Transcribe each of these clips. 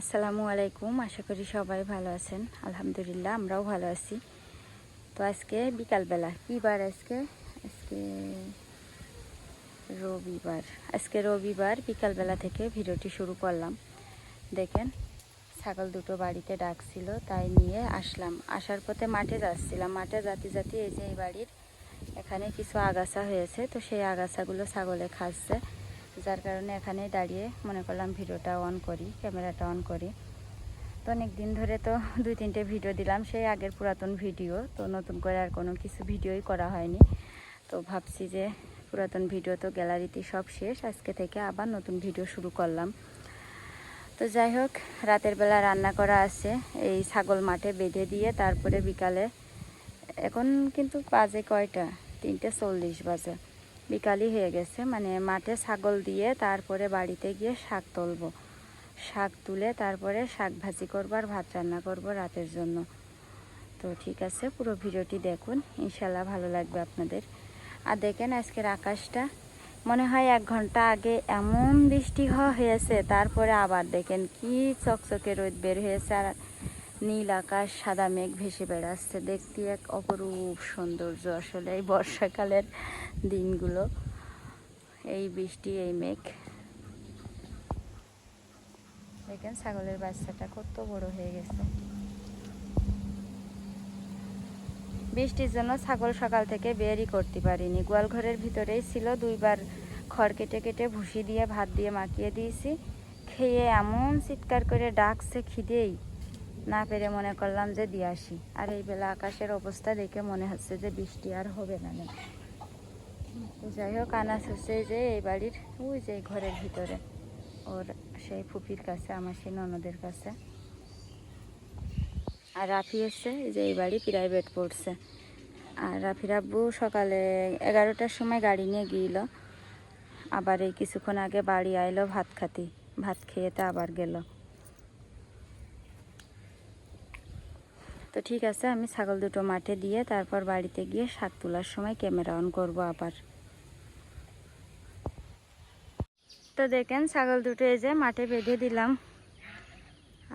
আসসালামু আলাইকুম, আশা করি সবাই ভালো আছেন। আলহামদুলিল্লাহ, আমরাও ভালো আছি। তো আজকে বিকালবেলা, কী বার আজকে? আজকে রবিবার। আজকে রবিবার, বিকালবেলা থেকে ভিডিওটি শুরু করলাম। দেখেন, ছাগল দুটো বাড়িতে ডাকছিল, তাই নিয়ে আসলাম। আসার পথে মাঠে যাচ্ছিলাম। মাঠে জাতি জাতি এই যে এই বাড়ির এখানে কিছু আগাছা হয়েছে, তো সেই আগাছাগুলো ছাগলে খাচ্ছে। যার কারণে এখানে দাঁড়িয়ে মনে করলাম ভিডিওটা অন করি, ক্যামেরাটা অন করি। তো অনেক দিন ধরে তো দুই তিনটে ভিডিও দিলাম, সেই আগের পুরাতন ভিডিও তো নতুন করে আর কোনো কিছু ভিডিওই করা হয়নি। তো ভাবছি যে পুরাতন ভিডিও তো গ্যালারিতে সব শেষ, আজকে থেকে আবার নতুন ভিডিও শুরু করলাম। তো যাই হোক, রাতের বেলা রান্না করা আছে, এই ছাগল মাঠে বেঁধে দিয়ে তারপরে বিকালে, এখন কিন্তু বাজে কয়টা? তিনটে চল্লিশ বাজে। বিকালই হয়ে গেছে। মানে মাঠে ছাগল দিয়ে তারপরে বাড়িতে গিয়ে শাক তুলবো। শাক তুলে তারপরে শাক ভাজি করব আর ভাত রান্না করব রাতের জন্য। তো ঠিক আছে, পুরো ভিডিওটি দেখুন। ইনশাল্লাহ ভালো লাগবে আপনাদের। আর দেখেন আজকের আকাশটা। মনে হয় এক ঘণ্টা আগে এমন বৃষ্টি হওয়া হয়েছে, তারপরে আবার দেখেন কি চকচকে রোদ বের হয়েছে। আর নীল আকাশ, সাদা মেঘ ভেসে বেড়াচ্ছে। দেখতে এক অপরূপ সৌন্দর্য আসলে এই বর্ষাকালের দিনগুলো। এই বৃষ্টি, এই মেঘ। দেখেন ছাগলের বাচ্চাটা কত বড় হয়ে গেছে। বৃষ্টির জন্য ছাগল সকাল থেকে বেরই করতে পারিনি। গোয়াল ঘরের ভিতরেই ছিল। দুইবার খড় কেটে কেটে ভুসি দিয়ে, ভাত দিয়ে মাখিয়ে দিয়েছি। খেয়ে এমন চিৎকার করে ডাকছে খিদেই। না পেরে মনে করলাম যে দিয়ে আসি। আর এই বেলা আকাশের অবস্থা দেখে মনে হচ্ছে যে বৃষ্টি আর হবে না না যাই হোক, আনাস হচ্ছে যে এই বাড়ির, ওই যে ঘরের ভিতরে। ওর সেই ফুপির কাছে, আমার সেই ননদের কাছে। আর রাফি এসছে যে এই বাড়ি প্রাইভেট পড়ছে। আর রাফির আব্বু সকালে এগারোটার সময় গাড়ি নিয়ে গিয়েল। আবার এই কিছুক্ষণ আগে বাড়ি আইলো ভাত খাতি। ভাত খেয়ে তো আবার গেল। তো ঠিক আছে, আমি ছাগল দুটো মাঠে দিয়ে তারপর বাড়িতে গিয়ে শাক তোলার সময় ক্যামেরা অন করব আবার। তো দেখেন ছাগল দুটো এই যে মাঠে বেঁধে দিলাম।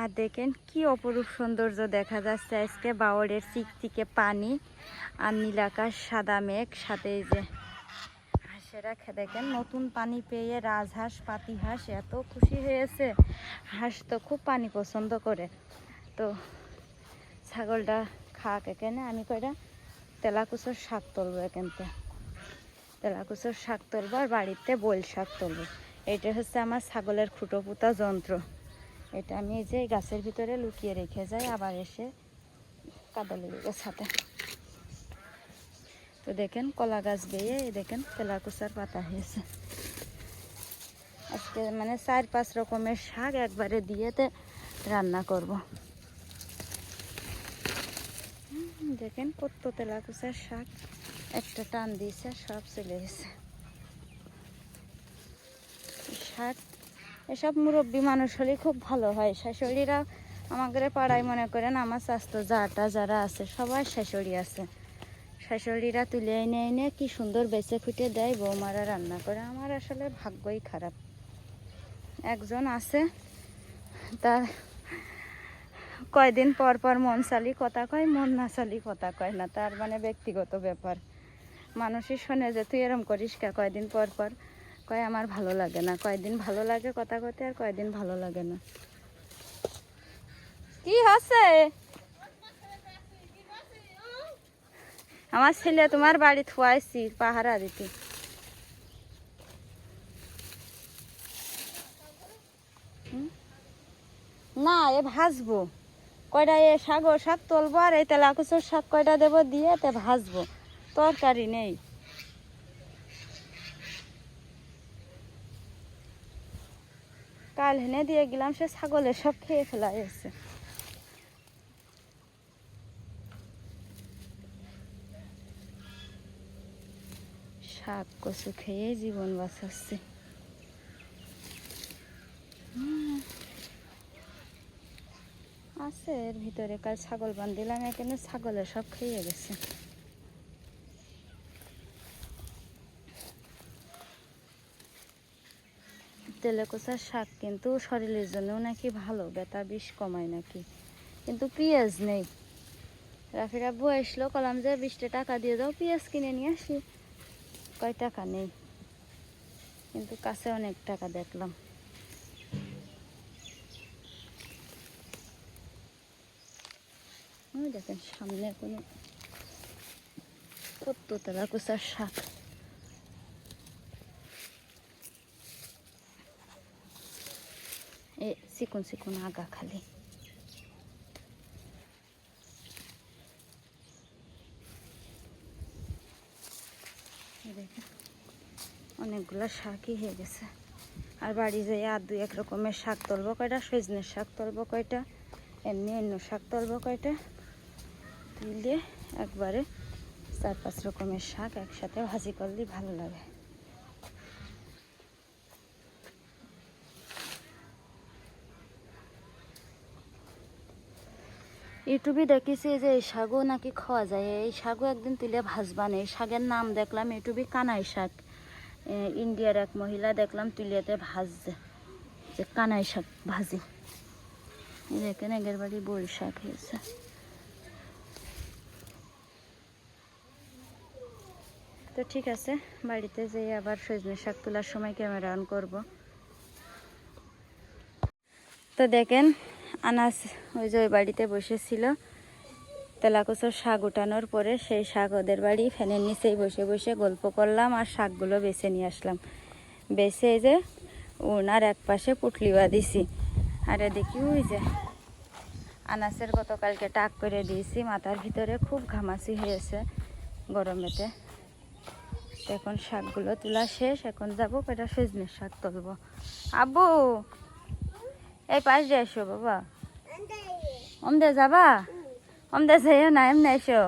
আর দেখেন কি অপরূপ সৌন্দর্য দেখা যাচ্ছে আজকে বাওড়ের চিকচিকে পানি আর নীল আকাশ, সাদা মেঘ, সাথে এই যে হাঁসেরা দেখেন নতুন পানি পেয়ে রাজহাঁস পাতি হাঁস এত খুশি হয়েছে হাঁস তো খুব পানি পছন্দ করে। তো ছাগলটা খাক এখানে, আমি কয়টা তেলাকুচোর শাক তুলবো এখানতে। তেলাকুচোর শাক তুলবো আর বাড়িতে বইল শাক তুলবো। এটা হচ্ছে আমার ছাগলের খুঁটো পুঁতা যন্ত্র। এটা আমি যে গাছের ভিতরে লুকিয়ে রেখে যাই, আবার এসে কাদা হাতে। তো দেখেন কলা গাছ বেয়ে দেখেন তেলাকুচার পাতা হয়েছে। আজকে মানে চার পাঁচ রকমের শাক একবারে দিয়েতে রান্না করব। দেখেন কত তেলা তেলাকুচার শাক। একটা টান দিয়েছে, সব চলে গেছে। শাক, এসব মুরব্বী মানুষ হলে খুব ভালো হয়। শাশুড়িরা আমাদের পাড়ায় মনে করেন, আমার স্বাস্থ্য যাটা যারা আছে সবার শাশুড়ি আছে। শাশুড়িরা তুলে এনে এনে কি সুন্দর বেছে খুঁটে দেয়, বৌমারা রান্না করে। আমার আসলে ভাগ্যই খারাপ। একজন আছে, তার কয়দিন পর পর মন চালি কথা কয়, মন না চালি কথা কয় না। তার মানে ব্যক্তিগত ব্যাপার। মানুষই শোনে যে, তুই এরম করিস কে? কয়দিন পর পর কয়, আমার ভালো লাগে না। কয়দিন ভালো লাগে কথা কতে আর কয়দিন ভালো লাগে না। কি হচ্ছে? আমার ছেলে তোমার বাড়ি থুয়াইছি, পাহারা দিতে। না, এ ভাজবো কয়টা এ শাক শাক তুলবো আর এই তেলাকুচোর শাক কয়টা দেবো দিয়ে তে ভাজবো। তরকারি নেই। কাল হেনে দিয়ে গেলাম, সে ছাগলে সব খেয়ে ফেলা এসে শাক কচু খেয়ে জীবন বাঁচাচ্ছে। আছে, এর ভিতরে কাল ছাগল বান্ধিলাম, এখানে ছাগলে সব খেয়ে গেছে। তেলেকোচার শাক কিন্তু শরীরের জন্যও নাকি ভালো, ব্যথা বিষ কমায় নাকি। কিন্তু পেঁয়াজ নেই। রাফির আব্বু আসলো, কলাম যে বিশটা টাকা দিয়ে দাও, পেঁয়াজ কিনে নিয়ে আসি। কয় টাকা নেই? কিন্তু কাছে অনেক টাকা দেখলাম। দেখেন, সামনে কোনো কত তেলাকুচার শাক। এ আগা খালি। শাকই হয়ে গেছে। আর বাড়ি যাই আর দুই এক রকমের শাক তুলবো কয়টা? সজনের শাক তুলবো কয়টা? এমনি অন্য শাক তুলবো কয়টা? তুলে একবারে চার পাঁচ রকমের শাক একসাথে ভাজি করলে ভালো লাগে। ইউটিউবে দেখেছি যে এই শাকও নাকি খাওয়া যায়। এই শাকও একদিন তুলে ভাজবান এই শাকের নাম দেখলাম ইউটিউবে কানাই শাক। ইন্ডিয়ার এক মহিলা দেখলাম তুলিয়াতে ভাজছে, যে কানাই শাক ভাজি। দেখেন এগের বাড়ি বড়ি শাক হয়েছে। তো ঠিক আছে, বাড়িতে যেয়ে আবার সজনে শাক তোলার সময় ক্যামেরা অন করব। তো দেখেন, আনাস ওই যে ওই বাড়িতে বসেছিল। তেলাকুচোর শাক উঠানোর পরে সেই শাক ওদের বাড়ি ফ্যানের নিচেই বসে বসে গল্প করলাম আর শাকগুলো বেছে নিয়ে আসলাম। বেছে যে উনার এক পাশে পুটলিওয়া দিছি আর এদিকে ওই যে আনাসের গতকালকে টাক করে দিয়েছি, মাথার ভিতরে খুব ঘামাচি হয়েছে গরমেতে। এখন শাকগুলো তোলা শেষ, এখন যাব কয়টা সজনের শাক তুলবো। আব্বু, এই পাশ দিয়ে এসো বাবা। অমদে যাবা? অমদে যাইও না, এমনি এসো।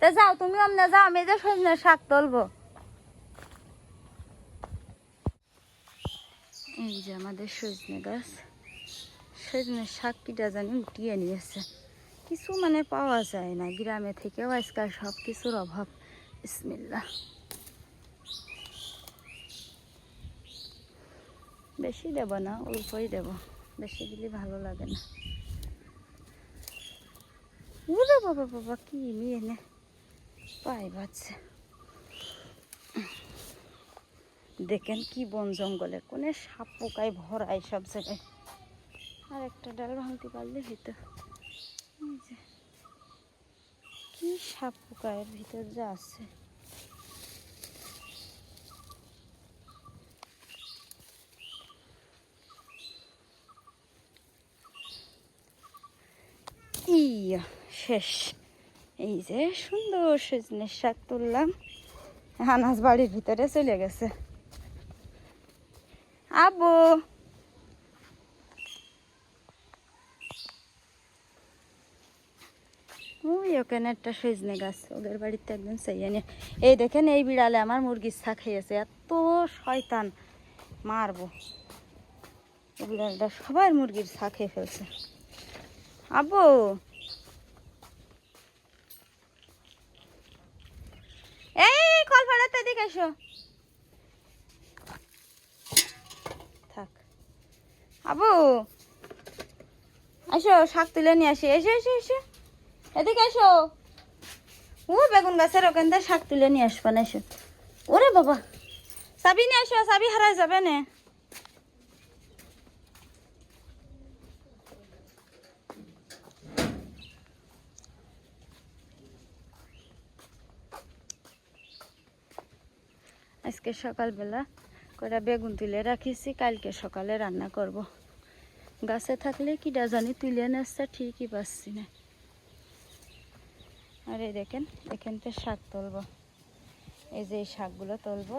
তা যাও, তুমি অমনে যাও, আমি যে সজনের শাক তুলবো। এই যে আমাদের সজনে গাছ। সজনের শাক কিটা জানি উঠিয়ে নিয়েছে। কিছু মানে পাওয়া যায় না, গ্রামে থেকেও আজকাল সব কিছুর অভাব। বিসমিল্লা বেশি দেব না, অল্পই দেব। বেশি দিলে ভালো লাগে না। উরে বাবা বাবা কি নিয়ে নে। পাই বাচ্চা দেখেন কি বন জঙ্গলে, কোনে সাপ পোকায় ভরা সব জায়গায়। আর একটা ডাল ভাঙতে পারলে হইতো এই যে কি সাপ পোকা এর ভিতর যা আছে। শেষ। এই যে সুন্দর সজনের শাক তুললাম। আনাজ বাড়ির ভিতরে চলে গেছে। আবু ওই ওখানে একটা সজনে গাছ। ওদের বাড়িতে একদম চাইয়ে নিয়ে এই দেখেন এই বিড়ালে আমার মুরগির ছা খেয়েছে এত শয়তান। মারবো। বিড়ালটা সবার মুরগির ছা খেয়ে ফেলছে। আব্বু! এই কল ফাড়াতে এদিকে এসো। থাক। আবু আসো শাক তুলে নিয়ে আসি। এসো এসো এসো। এদিকে এসো। ও বেগুন গাছের ওখান থেকে শাক তুলে নিয়ে আসবা না এসো ওরে বাবা, চাবি নিয়ে আসো, চাবি হারাই যাবে না? আজকে সকালবেলা কটা বেগুন তুলে রাখিছি, কালকে সকালে রান্না করব। গাছে থাকলে কি জানি তুলে নেচ্ছে ঠিকই পাচ্ছি না। আর এই দেখেন, এখান থেকে শাক তুলবো। এই যে এই শাকগুলো তুলবো।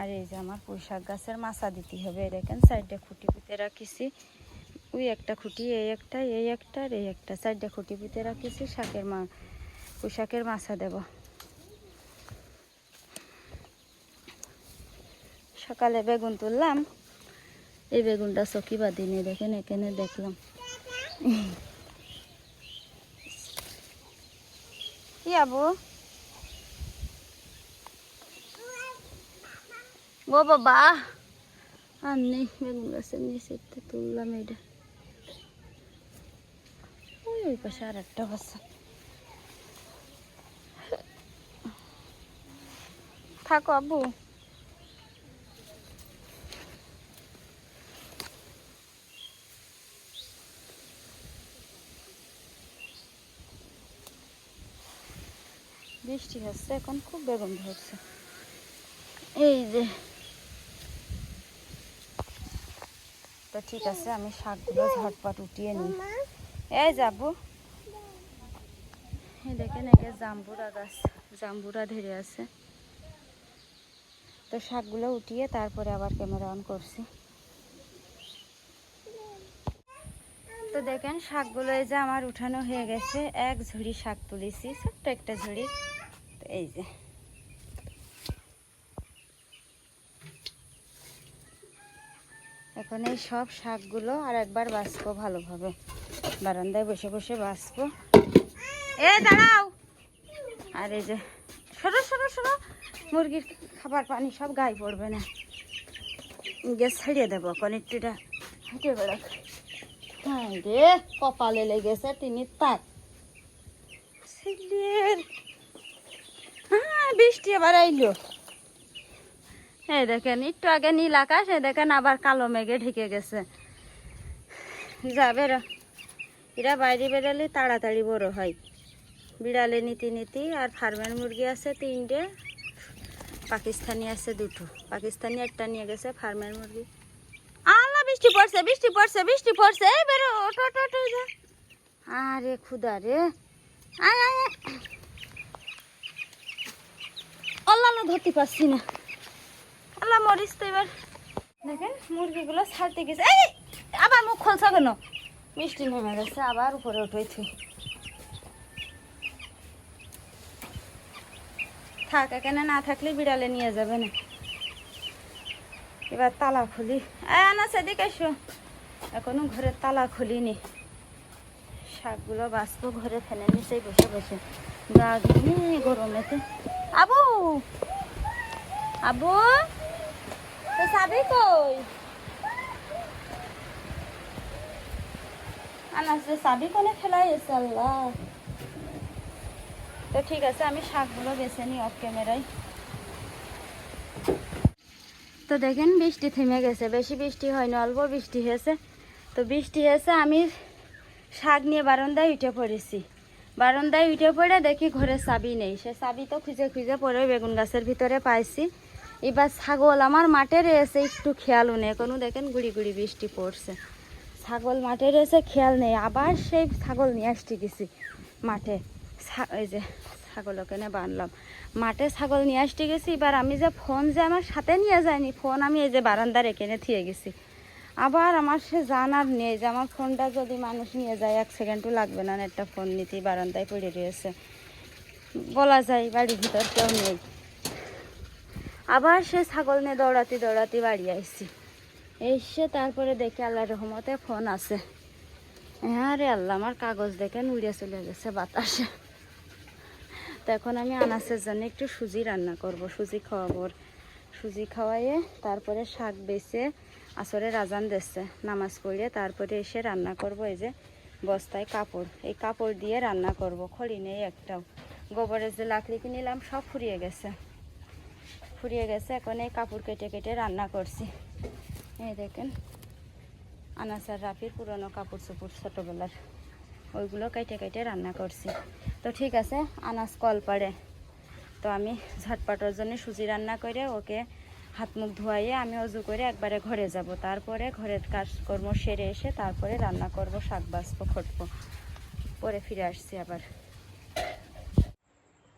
আর এই যে আমার পুঁই শাক গাছের মাছা দিতে হবে। দেখেন, সাইডে খুঁটি পুঁতে রাখিছি। ওই একটা খুঁটি, এই একটা এই একটা, আর এই একটা। সাইডে খুঁটি পুঁতে রাখিছি, শাকের মা পুঁই শাকের মাছা দেবো। সকালে বেগুন তুললাম। এই বেগুনটা চকি বাঁধিনি দেখেন, এখানে দেখলাম। কি আবু? ও বাবা। আর নেই বেগুন গাছের নিচে তুললাম এটা ওই ওই পাশে আর একটা বাসা থাকো আব্বু বৃষ্টি হচ্ছে এখন খুব বেগুন ধরছে। এই যে। তো ঠিক আছে আমি শাকগুলো ঝটপট উঠিয়ে নিই। এই যাব দেখেন একে জাম্বুরা গাছ জাম্বুরা ধরে আছে। তো শাকগুলো উঠিয়ে তারপরে আবার ক্যামেরা অন করছি। তো দেখেন শাকগুলো এই যে আমার উঠানো হয়ে গেছে। এক ঝুড়ি শাক তুলেছি ছোট্ট একটা ঝুড়ি। এই যে। এখন এই সব শাকগুলো আর একবার বাঁচবো ভালোভাবে। বারান্দায় বসে বসে বাঁচবো। এ, দাঁড়াও। আর এই যে, সরো সরো সরো। মুরগির খাবার পানি সব গায়ে পড়বে না। গ্যাস ছাড়িয়ে দেবো কনেকটিটা হেঁটে বেড়াক। হ্যাঁ রে, কপালে লেগেছে তিনি তাক ছেলের। হ্যাঁ বৃষ্টি এবার আইলো। এই দেখেন, একটু আগে নীল আকাশ, এই দেখেন আবার কালো মেঘে ঢেকে গেছে। যাবে এরা বাইরে বেরালে তাড়াতাড়ি বড় হয়। বিড়ালে নীতি নীতি, আর ফার্মের মুরগি আছে তিনটে। পাকিস্তানি আছে দুটো। পাকিস্তানি একটা নিয়ে গেছে ফার্মের মুরগি। আল্লাহ, বৃষ্টি পড়ছে বৃষ্টি পড়ছে বৃষ্টি পড়ছে। এই বেরো ওটো ওটো যা। আরে খুদা রে। আয় আয়। না ধরতে পারছি না। আল্লাহ মরিস তো এবার। দেখেন মুরগিগুলো ছাড়তে গেছে। এই আবার মুখ খুলছ কেন? মিষ্টি নেমে গেছে আবার উপরে উঠেছি। থাক এখানে না থাকলে বিড়ালে নিয়ে যাবে না। এবার তালা খুলি। না সেদিকে এসো। এখনও ঘরের তালা খুলিনি। শাকগুলো বাঁচবো ঘরে ফেলে নিচেই বসে বসে। গা গরমেতে। আবু। আবু তো সাবি কই? আনাস, যে সাবি কোনে? ফেলাই এসে আল্লাহ। তো ঠিক আছে, আমি শাকগুলো বেছে নিই অফ ক্যামেরায় তো দেখেন, বৃষ্টি থেমে গেছে। বেশি বৃষ্টি হয়নি, অল্প বৃষ্টি হয়েছে। তো বৃষ্টি হয়েছে, আমি শাক নিয়ে বারান্দায় উঠে পড়েছি। বারান্দায় উঠে পড়ে দেখি ঘরে চাবি নেই। সে চাবি তো খুঁজে খুঁজে পড়ে বেগুন গাছের ভিতরে পাইছি। এবার ছাগল আমার মাঠে রয়েছে, একটু খেয়ালও নেই। কোনো দেখেন গুড়ি গুড়ি বৃষ্টি পড়ছে। ছাগল মাঠে রয়েছে, খেয়াল নেই। আবার সেই ছাগল নিয়ে আসতে গেছি মাঠে। এই যে ছাগল ওখানে বানলাম মাঠে ছাগল নিয়ে আসতে গেছি, এবার আমি যে ফোন যে আমার সাথে নিয়ে যাইনি ফোন আমি এই যে বারান্দার এখানে থিয়ে গেছি। আবার আমার সে জানার নেই যে আমার ফোনটা যদি মানুষ নিয়ে যায়, এক সেকেন্ডও লাগবে না একটা ফোন নিতেই, বারান্দায় পড়ে রয়েছে। বলা যায় বাড়ির ভিতর কেউ নেই। আবার সে ছাগল নিয়ে দৌড়াতে দৌড়াতে বাড়ি আসছি এসে তারপরে দেখি আল্লাহ রহমতে ফোন আছে। হ্যাঁ রে আল্লাহ, আমার কাগজ দেখে উড়িয়ে চলে গেছে বাতাসে। তো এখন আমি আনাসের জন্য একটু সুজি রান্না করব, সুজি খাওয়াবো। সুজি খাওয়াইয়ে তারপরে শাক বেছে আসরে রাজান দিচ্ছে নামাজ পড়িয়ে তারপরে এসে রান্না করব, এই যে বস্তায় কাপড়। এই কাপড় দিয়ে রান্না করব, খড়ি নেই একটাও। গোবরের যে লাকড়ি কিনিলাম সব ফুরিয়ে গেছে। ফুরিয়ে গেছে, এখন এই কাপড় কেটে কেটে রান্না করছি। এই দেখেন আনাসার রাফির পুরনো কাপড় চোপড় ছোটোবেলার। ওইগুলো কেটে কেটে রান্না করছি। তো ঠিক আছে আনাজ কল পাড়ে। তো আমি ঝটপটের জন্য সুজি রান্না করে ওকে হাত মুখ ধোয়াইয়ে আমি অজু করে একবারে ঘরে যাব। তারপরে ঘরের কাজকর্ম সেরে এসে তারপরে রান্না করব, শাক বাঁচবো, খটবো। পরে ফিরে আসছি আবার।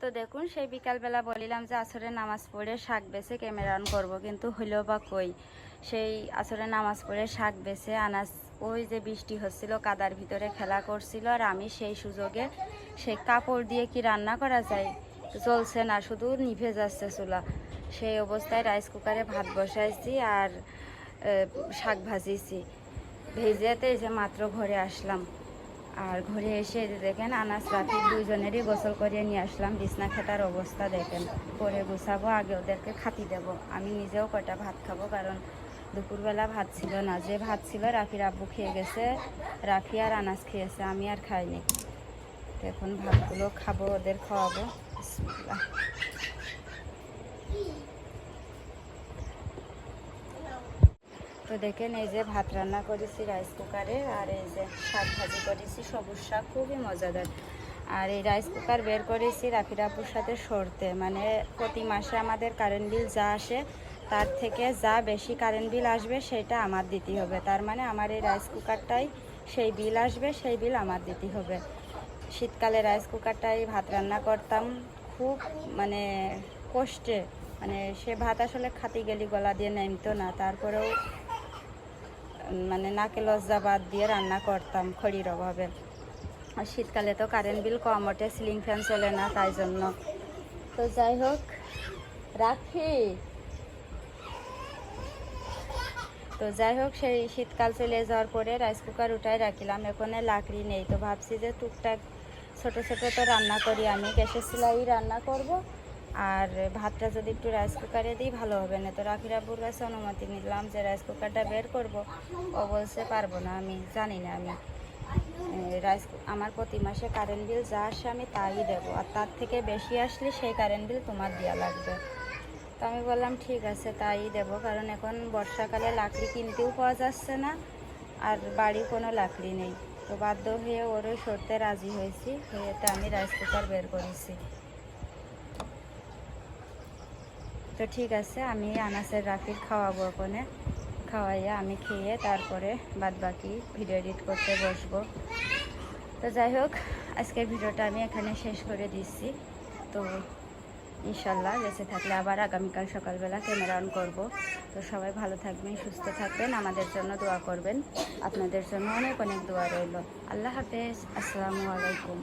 তো দেখুন, সেই বিকালবেলা বলিলাম যে আসরে নামাজ পড়ে শাক বেছে ক্যামেরা অন করব, কিন্তু হইলেও বা কই? সেই আসরে নামাজ পড়ে শাক বেছে আনাজ, ওই যে বৃষ্টি হচ্ছিল, কাদার ভিতরে খেলা করছিল, আর আমি সেই সুযোগে সেই কাপড় দিয়ে কি রান্না করা যায়? জ্বলছে না, শুধু নিভে যাচ্ছে চুলা। সেই অবস্থায় রাইস কুকারে ভাত বসাইছি আর শাক ভাজিছি। ভেজেতে যে মাত্র ঘরে আসলাম। আর ঘরে এসে দেখেন আনাস রাতে দুইজনেরই গোসল করিয়ে নিয়ে আসলাম। বিছনা খেতার অবস্থা দেখেন। পরে গুছাবো, আগে ওদেরকে খাতি দেব। আমি নিজেও কয়টা ভাত খাব, কারণ দুপুরবেলা ভাত ছিল না। যে ভাত ছিল, রাফির আব্বু খেয়ে গেছে। রাফি আর আনাজ খেয়েছে, আমি আর খাইনি। এখন ভাতগুলো খাব, ওদের খাওয়াবো। তো দেখেন, এই যে ভাত রান্না করেছি রাইস কুকারে আর এই যে শাক ভাজি করেছি, সবুজ শাক, খুবই মজাদার। আর এই রাইস কুকার বের করেছি রাফির আপুর সাথে সরতে। মানে প্রতি মাসে আমাদের কারেন্ট বিল যা আসে, তার থেকে যা বেশি কারেন্ট বিল আসবে, সেটা আমার দিতে হবে। তার মানে আমার এই রাইস কুকারটাই সেই বিল আসবে, সেই বিল আমার দিতে হবে। শীতকালে রাইস কুকারটাই ভাত রান্না করতাম। খুব মানে কষ্টে মানে সে ভাত আসলে খাতি গেলি, গলা দিয়ে নামতো না। তারপরেও মানে নাকে লজ্জা বাদ দিয়ে রান্না করতাম খড়ির অভাবে। আর শীতকালে তো কারেন্ট বিল কম ওঠে সিলিং ফ্যান চলে না, তাই জন্য। তো যাই হোক, রাখি। তো যাই হোক, সেই শীতকাল চলে যাওয়ার পরে রাইস কুকার উঠাই রাখিলাম। এখানে লাকড়ি নেই, তো ভাবছি যে টুকটাক ছোট ছোট তো রান্না করি আমি। গ্যাসের চুলাই রান্না করব। আর ভাতটা যদি একটু রাইস কুকারে দিই, ভালো হবে। না তো রাখির আব্বুর কাছে অনুমতি নিলাম যে রাইস কুকারটা বের করব। ও বলছে, পারব না, আমি জানি না, আমি রাইস আমার প্রতি মাসে কারেন্ট বিল যা আসে আমি তাই দেবো। আর তার থেকে বেশি আসলে সেই কারেন্ট বিল তোমার দেওয়া লাগবে। তো আমি বললাম, ঠিক আছে, তাই দেবো, কারণ এখন বর্ষাকালে লাকড়ি কিনতেও পাওয়া যাচ্ছে না, আর বাড়ি কোনো লাকড়ি নেই। তো বাধ্য হয়ে ওরও সরতে রাজি হয়েছি হয়েতে আমি রাইস কুকার বের করেছি। তো ঠিক আছে, আমি আনাসের রাফির খাওয়াবো ওখানে। খাওয়াইয়া আমি খেয়ে তারপরে বাদ বাকি ভিডিও এডিট করতে বসবো। তো যাই হোক, আজকের ভিডিওটা আমি এখানে শেষ করে দিচ্ছি। তো ইনশাল্লাহ বেঁচে থাকলে আবার আগামীকাল সকালবেলা ক্যামেরা অন করব। তো সবাই ভালো থাকবেন, সুস্থ থাকবেন, আমাদের জন্য দোয়া করবেন। আপনাদের জন্য অনেক অনেক দোয়া রইল। আল্লাহ হাফেজ, আসসালামু আলাইকুম।